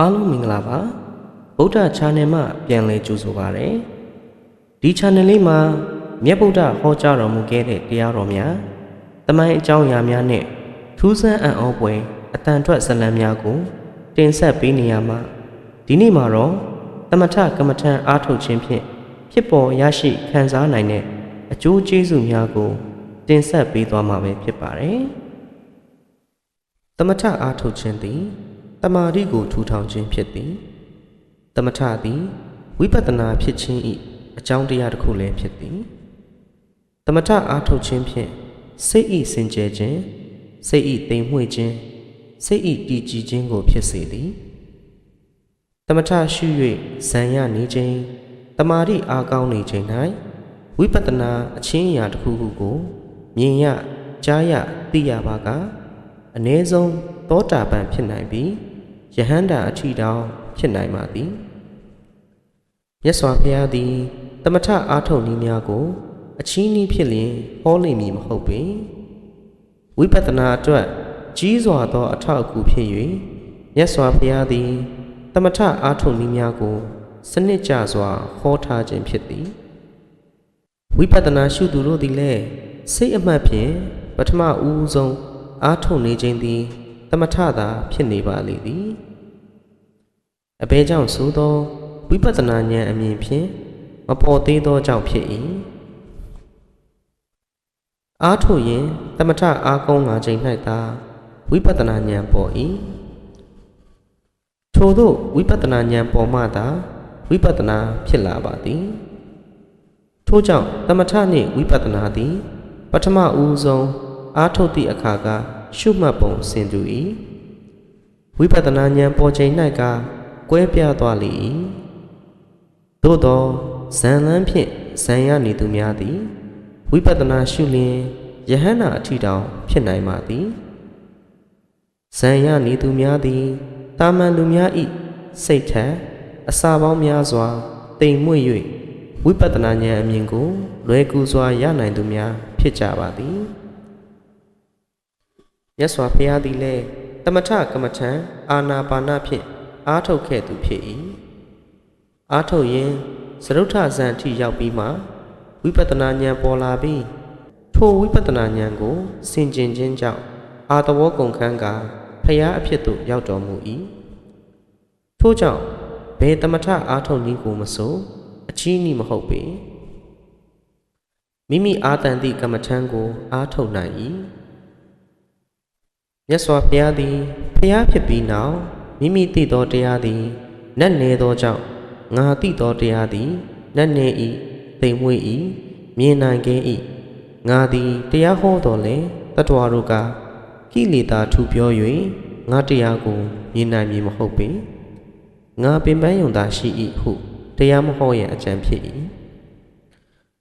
အားလုံးမင်္ဂလာပါဗုဒ္ဓ channel မှာပြန်လည်ကြိုဆိုပါရစေဒီ channel လေးမှာမြတ်ဗုဒ္ဓဟောကြားတော်မူခဲ့တဲ့တရားတော်များတမန်အကြောင်းအရာများနဲ့ထူးဆန်းအံ့ဩဖွယ်အတန်ထွက်ဇာတ်လမ်းများကို တင်ဆက်ပေးနေရမှာဒီနေ့မှာတော့တမထကမ္မထံအားထုတ်ခြင်းဖြင့်ဖြစ်ပေါ်ရရှိခံစားနိုင်တဲ့အကျိုးကျေးဇူးများကို တင်ဆက်ပေးသွားမှာပဲဖြစ်ပါတယ်သမထအားထုတ်ခြင်းသည် တမာတိကိုထူထောင်ခြင်းဖြစ်သည်သမထသည်ဝိပဿနာဖြစ်ခြင်း၏အကြောင်းတရားတစ်ခုလည်းဖြစ်သည်သမထအားထုတ်ခြင်းဖြင့်စိတ်ဤစင်ကြယ်ခြင်းစိတ်ဤတိမ်မွေ့ခြင်းစိတ်ဤတည်ကြည်ခြင်းကိုဖြစ်စေသည်သမထရှု၍ဇံရနေခြင်းတမာတိအားကောင်းနေခြင်း၌ဝိပဿနာအချင်းအရာတစ်ခုခုကိုမြင်ရကြားရသိရပါကအ ਨੇ ဆုံးသောတာပန်ဖြစ်နိုင်ပြီး ယဟန္တာအထီတောင်ဖြစ်နိုင်ပါသည်မြတ်စွာဘုရားသည်တမထအာထုံနည်းများကို အချီးနှီးဖြစ်လျင်ဟောလိမ့်မည်မဟုတ်ပေဝိပဿနာအတွက်ကြီးစွာသော အထောက်အကူဖြစ်၍မြတ်စွာဘုရားသည်တမထအာထုံနည်းများကို စနစ်ကျစွာဟောထားခြင်းဖြစ်သည်ဝိပဿနာရှုသူတို့သည်လည်းစိတ်အမှတ်ဖြင့်ပထမဦးဆုံးအားထုတ်နေခြင်းသည် တမထသာဖြစ်နေပါလေသည်အဘဲကြောင့်ဆိုသောဝိပဿနာဉာဏ်အမြင်ဖြင့်မပေါ်သေးသောကြောင့်ဖြစ်၏အားထုတ်ရင်တမထအားကောင်းလာခြင်း၌သာဝိပဿနာဉာဏ်ပေါ်၏ထို့သောဝိပဿနာဉာဏ်ပေါ်မှသာဝိပဿနာဖြစ်လာပါသည်ထို့ကြောင့်တမထနှင့်ဝိပဿနာသည် ပထမဦးဆုံးအားထုတ်သည့်အခါက ရှုမှတ်ပုံဆင်တူ၏ဝိပဿနာဉာဏ်ပေါ်ချိန်၌ကကွဲပြားသွားလေ၏သို့သောဇန်လန်းဖြင့်ဇန်ရနေသူများသည်ဝိပဿနာရှုလျင်ယဟန္တာအထီတောင်ဖြစ်နိုင်ပါသည်ဇန်ရနေသူများသည်တာမန်လူများဤစိတ်ထက်အစာပေါင်းများစွာတိမ်မွေ့၍ဝိပဿနာဉာဏ်အမြင်ကိုလွယ်ကူစွာရနိုင်သူများဖြစ်ကြပါသည် မြတ်စွာဘုရားသည်လည်းတမထကမ္မထံအာနာပါနဖြင့်အားထုတ်ခဲ့သူဖြစ်၏အားထုတ်ရင်သရုဋ္ဌဇန်အထိရောက်ပြီးမှဝိပဿနာဉာဏ်ပေါ်လာပြီးထိုဝိပဿနာဉာဏ်ကိုဆင်ကျင်ခြင်းကြောင့်အာတဝောကုန်ခန်းကဖရာအဖြစ်သို့ရောက်တော်မူ၏ထို့ကြောင့်ဘယ်တမထအားထုတ်နည်းကိုမဆိုအချီးနှီးမဟုတ်ပေမိမိအာတန်သည့်ကမ္မထံကိုအားထုတ်နိုင်၏ မြတ်စွာဘုရားသည်ဖျားဖြစ်ပြီးနောက်မိမိသိသောတရားသည်နတ်နေသောကြောင့်ငါသိသောတရားသည်နတ်နေ၏သိမ်မွေ့၏မြင်နိုင်ခြင်း၏ငါသည်တရားဟောတော်လဲတတဝါတို့ကကိလေသာထူပြော၍ငါတရားကိုမြင်နိုင်မည်မဟုတ်ပေငါပင်ပန်းယုံသာရှိ၏ဟုတရားမဟောရန်အကြံဖြစ်၏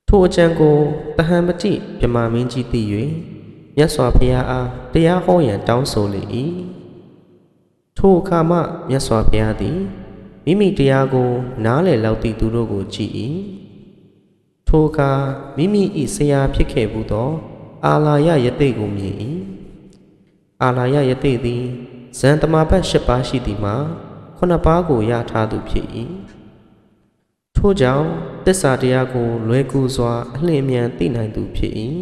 ထိုအကြံကိုတဟံပတိမြမမင်းကြီးသိ၍ မြတ်စွာဘုရားအားတရားဟောရန်တောင်းဆိုလေ၏ထိုအခါမှမြတ်စွာဘုရားသည်မိမိတရားကို နားလည်လောက်သည့်သူတို့ကိုကြည်၏ထိုအခါမိမိ၏ဆရာဖြစ်ခဲ့ဘူးသော အာလာယယတိတ်ကိုမြင်၏အာလာယယတိတ်သည်ဇန်တမာဘတ်၈ပါးရှိသည်မှာခုနှစ်ပါးကိုရထားသူဖြစ်၏ထို့ကြောင့်တစ္ဆာတရားကိုလွယ်ကူစွာအလင်းအမြန်သိနိုင်သူဖြစ်၏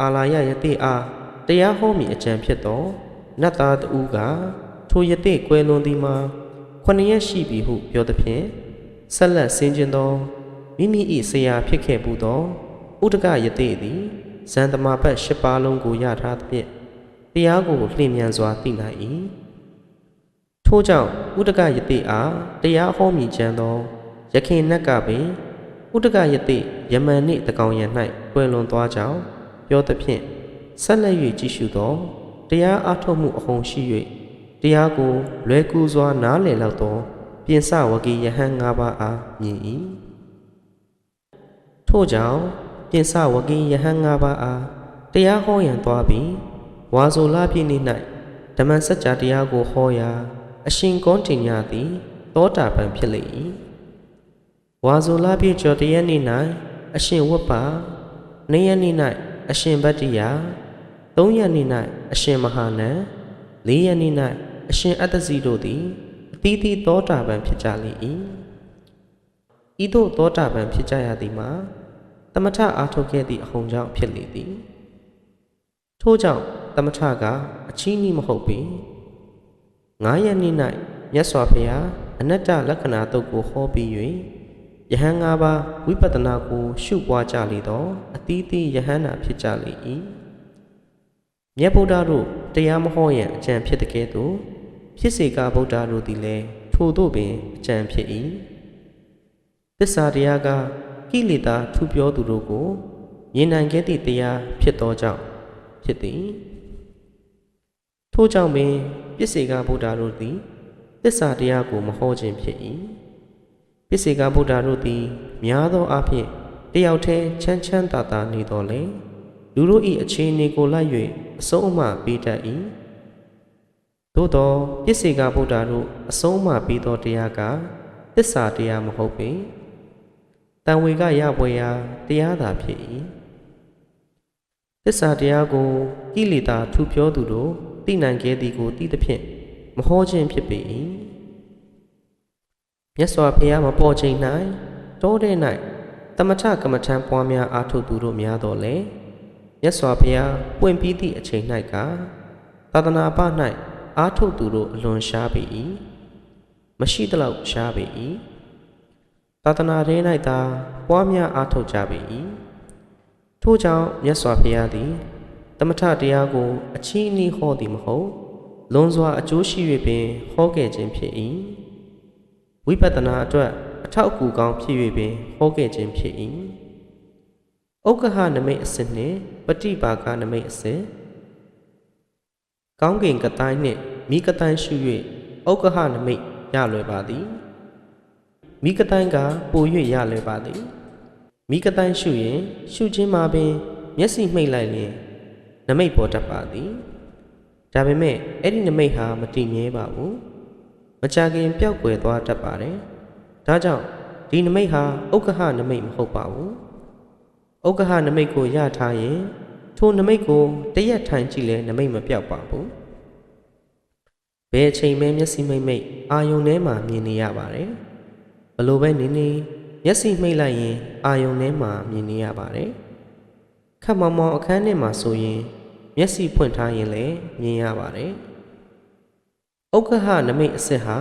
အာလာယယတိအားတရားဟောမည်အကြံဖြစ်သောနတ်သားတူကထိုယတိကွယ်လွန်သည်မှာခုနှစ်ရက်ရှိပြီဟုပြောသည်ဖြင့်ဆက်လက်ဆင်းခြင်းသောမိမိ၏ဆရာဖြစ်ခဲ့ဘူးသောဥဒကယတိသည်ဇန်တမာဘတ်၈ပါးလုံးကိုရထားသဖြင့်တရားကိုလျင်မြန်စွာသိနိုင်၏ထို့ကြောင့်ဥဒကယတိအားတရားဟောမည်ကြံသောယခင်နတ်ကပင်ဥဒကယတိယမန်နှင့်တကောင်ရံ၌ကွယ်လွန်သွားကြောင်း ပြောသဖြင့်ဆက်လက်၍ကြည့်ရှုသောတရားအားထုတ်မှုအဟုန်ရှိ၍တရားကိုလွယ်ကူစွာနားလည်လောက်သောပြင်စဝဂီယဟန်၅ပါးအားမြင်၏ထို့ကြောင့်ပြင်စဝဂီယဟန်၅ပါးအားတရားဟောရန်သွားပြီးဝါဆိုလာပြည့်နေ့၌ဓမ္မစကြာတရားကိုဟောရာအရှင်ကောင်းတင်ညာသည်သောတာပန်ဖြစ်လေ၏ဝါဆိုလာပြည့်ကျော်တရက်နေ့၌အရှင်ဝတ်ပါနေ့ရက်နေ့၌ အရှင်ဗတ္တိယ၃ရက်နေ့၌အရှင်မဟာနံ၄ရက်နေ့၌အအရှင်အတ္တစီတို့သည်အသီးသီးသောတာပန်ဖြစ်ကြလေ၏ဤသို့သောတာပန်ဖြစ်ကြရသည်မှာတမထအားထုတ်ခဲ့သည့်အဟုန်ကြောင့်ဖြစ်လေသည်ထို့ကြောင့်တမထကအချီးနှီးမဟုတ်ပေငါးရက်နေ့၌မြတ်စွာဘုရားအနတ္တလက္ခဏာတုတ်ကိုဟောပြီး၍ ယဟန်၅ပါးဝိပဿနာကို ရှုပွားကြလေသောအသီးသီးယဟန်နာဖြစ်ကြလေ၏မြတ်ဗုဒ္ဓတို့တရားမဟောရန်အကြံဖြစ်တဲ့ကဲ့သို့ဖြစ်စေကဗုဒ္ဓတို့သည်လည်းထိုသို့ပင်အကြံဖြစ်၏သစ္စာတရားကကိလေသာထူပြောသူတို့ကိုမြင်နိုင်ခဲ့သည့်တရားဖြစ်သောကြောင့်ဖြစ်သည်ထို့ကြောင့်ပင်ပြစ္ဆေကဗုဒ္ဓတို့သည်သစ္စာတရားကိုမဟောခြင်းဖြစ်၏ ပြစ္ဆေကဗုဒ္ဓတို့သည် များသောအားဖြင့်တယောက်တည်းချမ်းချမ်းသာသာနေတော်လဲလူတို့၏အခြေအနေကိုလိုက်၍အဆုံးအမပေးတတ်၏သို့သောပြစ္ဆေကဗုဒ္ဓတို့အဆုံးအမပေးသောတရားကသစ္စာတရားမဟုတ်ပေတန်ဝေကရပွဲရာတရားသာဖြစ်၏သစ္စာတရားကိုကိလေသာထူပြောသူတို့သိနိုင်ခဲ့သည်ကိုသိသဖြင့်မဟောခြင်းဖြစ်ပေ၏ မြတ်စွာဘုရားမပေါ်ချိန်၌တောထဲ၌တမထကမ္မထံပွားများအားထုတ်သူတို့များတော်လဲမြတ်စွာဘုရားပွင့်ပြီးသည့်အချိန်၌ကသာသနာပ၌အားထုတ်သူတို့အလွန်ရှားပေ၏မရှိသလောက်ရှားပေ၏သာသနာထဲ၌သာပွားများအားထုတ်ကြပေ၏ထို့ကြောင့်မြတ်စွာဘုရားသည်တမထတရားကို အချီးအနှီးဟောသည်မဟုတ်လွန်စွာအကျိုးရှိ၍ပင်ဟောခဲ့ခြင်းဖြစ်၏ ဝိပဿနာအတွက်အထောက်အကူကောင်းဖြစ်၍ပင်ဟောခဲ့ခြင်းဖြစ်၏ဥက္ကဟနမိတ်အစစ်နှင့်ပฏิပါကနမိတ်အစစ်ကောင်းကင်ကတိုင်းနှင့်မိကတိုင်းရှု၍ဥက္ကဟနမိတ်ရလွယ်ပါသည်မိကတိုင်းကပို၍ရလွယ်ပါသည်မိကတိုင်းရှုရင် ရှုခြင်းမှာပင် မျက်စိမှိတ်လိုက်ရင်နမိတ်ပေါ်တတ်ပါသည်ဒါပေမဲ့အဲ့ဒီနမိတ်ဟာမတည်မြဲပါဘူး မကြခင်ပျောက်ကွယ်သွားတတ်ပါတယ်ဒါကြောင့်ဒီနမိတ်ဟာဥက္ကဟနမိတ်မဟုတ်ပါဘူးဥက္ကဟနမိတ်ကိုရထားရင်ထိုနမိတ်ကိုတရက်ထိုင်ကြည့်လဲနမိတ်မပြောက်ပါဘူးဘယ်အချိန်မှမျက်စိမိတ်မိတ်အာယုန်ထဲမှာမြင်နေရပါတယ်ဘလို့ပဲနေနေမျက်စိမှိတ်လိုက်ရင်အာယုန်ထဲမှာမြင်နေရပါတယ်ခက်မောင်မောင်အခန်းထဲမှာဆိုရင်မျက်စိဖွင့်ထားရင်လည်းမြင်ရပါတယ်။ ဥက္ကဟနမိတ်အစစ်ဟာ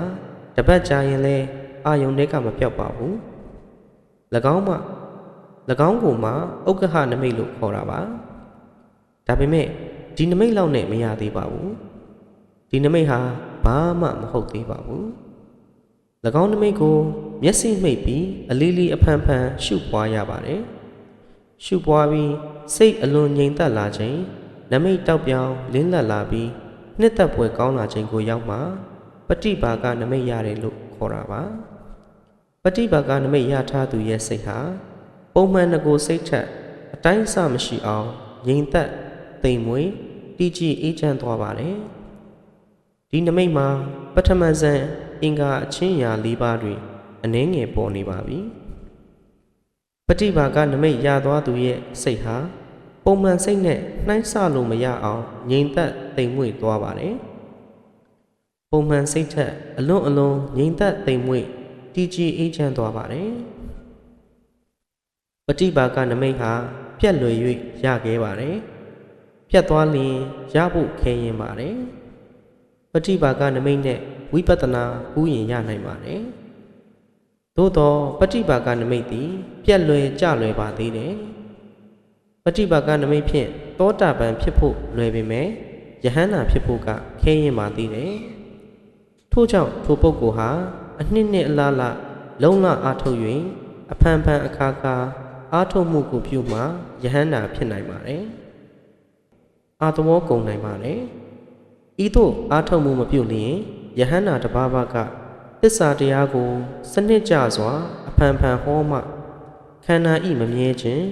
တပတ်ကြာရင်လည်းအာယုန်တွေကမပြောက်ပါဘူး။၎င်းမှ၎င်းကိုမှဥက္ကဟနမိတ်လို့ခေါ်တာပါ။ဒါပေမဲ့ဒီနမိတ်လောက်နဲ့မရသေးပါဘူး။ဒီနမိတ်ဟာဘာမှမဟုတ်သေးပါဘူး။၎င်းနမိတ်ကို မျက်စိမှိတ်ပြီးအလီလီအဖန်ဖန်ရှုပွားရပါတယ်။ရှုပွားပြီးစိတ်အလွန်ငြိမ်သက်လာခြင်းနမိတ်တောက်ပြောင်လင်းလက်လာပြီး နှစ်သက်ပွဲကောင်းလာခြင်းကိုရောက်မှပฏิပါကနမိတ်ရတယ်လို့ခေါ်တာပါပฏิပါကနမိတ်ရထားသူရဲ့စိတ်ဟာပုံမှန်ငကိုစိတ်ထက်အတိုင်းအဆမရှိအောင်ငြိမ်သက်တိမ်မွေ့တည်ကြည်အေးချမ်းသွားပါတယ်ဒီနမိတ်မှာပထမဇန်အင်္ဂါအချင်းရာ၄ပါးတွင်အနှင်းငယ်ပေါ်နေပါပြီပฏิပါကနမိတ်ရသွားသူရဲ့စိတ်ဟာ ပုံမှန်စိတ်နဲ့နှိုင်းဆလို့မရအောင်ငြိမ်သက်တိမ်မွေ့သွားပါတယ်။ပုံမှန်စိတ်ထက်အလွန်အလွန်ငြိမ်သက်တိမ်မွေ့တည်ကြည်အေးချမ်းသွားပါတယ်။ပฏิပါကနမိတ်ဟာပြက်လွယ်၍ရခဲ့ပါတယ်။ပြက်သွားလျင်ရဖို့ခဲရင်ပါတယ်။ပฏิပါကနမိတ်နဲ့ဝိပဿနာဥယျင်ရနိုင်ပါတယ်။သို့သောပฏิပါကနမိတ်သည်ပြက်လွယ်ကြလွယ်ပါသေးတယ်။ ပฏิပါကနမိတ်ဖြင့်တောတာပန်ဖြစ်ဖို့လွယ်ပေမဲ့ယဟန္တာဖြစ်ဖို့ကခဲရင်ပါသေးတယ်ထို့ကြောင့်ထိုပုဂ္ဂိုလ်ဟာအနှစ်နှစ်အလားလားလုံလအားထုတ်၍အဖန်ဖန်အခါခါအားထုတ်မှုကိုပြုမှယဟန္တာဖြစ်နိုင်ပါတယ်အာသမောကုန်နိုင်ပါတယ်ဤသို့အားထုတ်မှုမပြုလျင်ယဟန္တာတစ်ပါးပါးကသစ္စာတရားကို စနစ်ကျစွာ အဖန်ဖန်ဟောမှခန္ဓာဤမမြဲခြင်း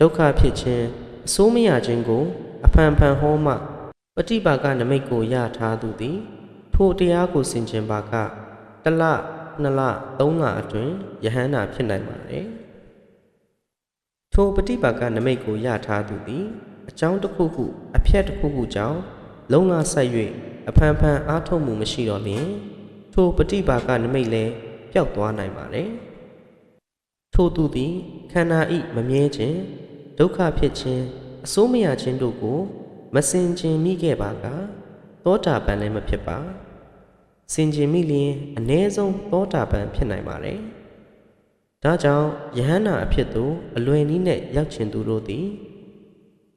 ဒုက္ခဖြစ်ခြင်းအဆိုးမရခြင်းကို အဖန်ဖန်ဟောမှပฏิပါကနမိတ်ကိုရထားသူသည် ထိုတရားကိုဆင်ခြင်ပါကတလနှစ်လသုံးလအတွင်းယဟန္တာဖြစ်နိုင်ပါတယ်ထိုပฏิပါကနမိတ်ကိုရထားသူသည် အကြောင်းတစ်ခုခုအဖြတ်တစ်ခုခုကြောင့်လုံလဆက်၍ အဖန်ဖန်အားထုတ်မှုမရှိတော့လျင်ထိုပฏิပါကနမိတ်လည်းပျောက်သွားနိုင်ပါတယ်ထို့သူသည်ခန္ဓာဤမမြဲခြင်း ဒုက္ခဖြစ်ခြင်းအစိုးမရခြင်းတို့ကို မစင်ကျင်မိခဲ့ပါကသောတာပန်လည်းမဖြစ်ပါစင်ကျင်မိလျင်အ ਨੇ ဆုံးသောတာပန်ဖြစ်နိုင်ပါတယ်ဒါကြောင့်ယဟန္တာအဖြစ်သို့အလွယ်နည်းနဲ့ရောက်ချင်သူတို့သည်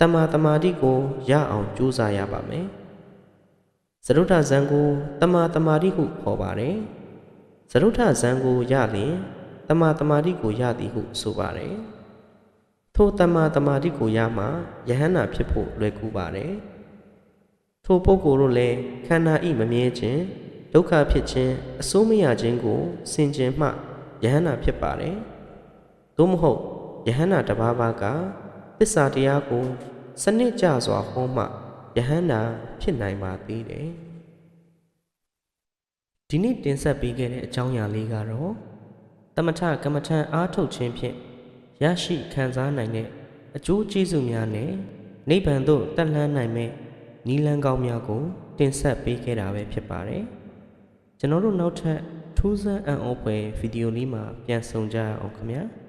တမ္မာတမာတိကိုရအောင်ကြိုးစားရပါမယ်သရုဒ္ဓဇံကိုတမ္မာတမာတိဟုခေါ်ပါတယ်သရုဒ္ဓဇံကိုရလျင်တမ္မာတမာတိကိုရသည်ဟုဆိုပါတယ် ထိုတမ္မာတမာတိကိုရမှယဟန္တာဖြစ်ဖို့လွယ်ကူပါတယ်ထိုပုဂ္ဂိုလ်တို့လည်းခန္ဓာဤမမြဲခြင်းဒုက္ခဖြစ်ခြင်းအစိုးမရခြင်းကိုစင်ကြင်မှယဟန္တာဖြစ်ပါတယ်သို့မဟုတ်ယဟန္တာတစ်ပါးပါးကသစ္စာတရားကိုစနစ်ကျစွာဟောမှယဟန္တာဖြစ်နိုင်ပါသေးတယ်ဒီနေ့တင်ဆက်ပေးခဲ့တဲ့အကြောင်းအရာလေးကတော့တမထကမ္မထံအားထုတ်ခြင်းဖြင့် ရရှိခံစားနိုင်တဲ့အကျိုးကျေးဇူးများနဲ့နိဗ္ဗာန်သို့တက်လှမ်းနိုင်မဲ့နိလန်းကောင်းများကိုတင်ဆက်ပေးခဲ့တာပဲဖြစ်ပါတယ်ကျွန်တော်တို့နောက်ထပ်ထူးဆန်းအံ့ဩဖွယ်ဗီဒီယိုလေးမှာပြန်ဆောင်ကြရအောင်ခင်ဗျာ။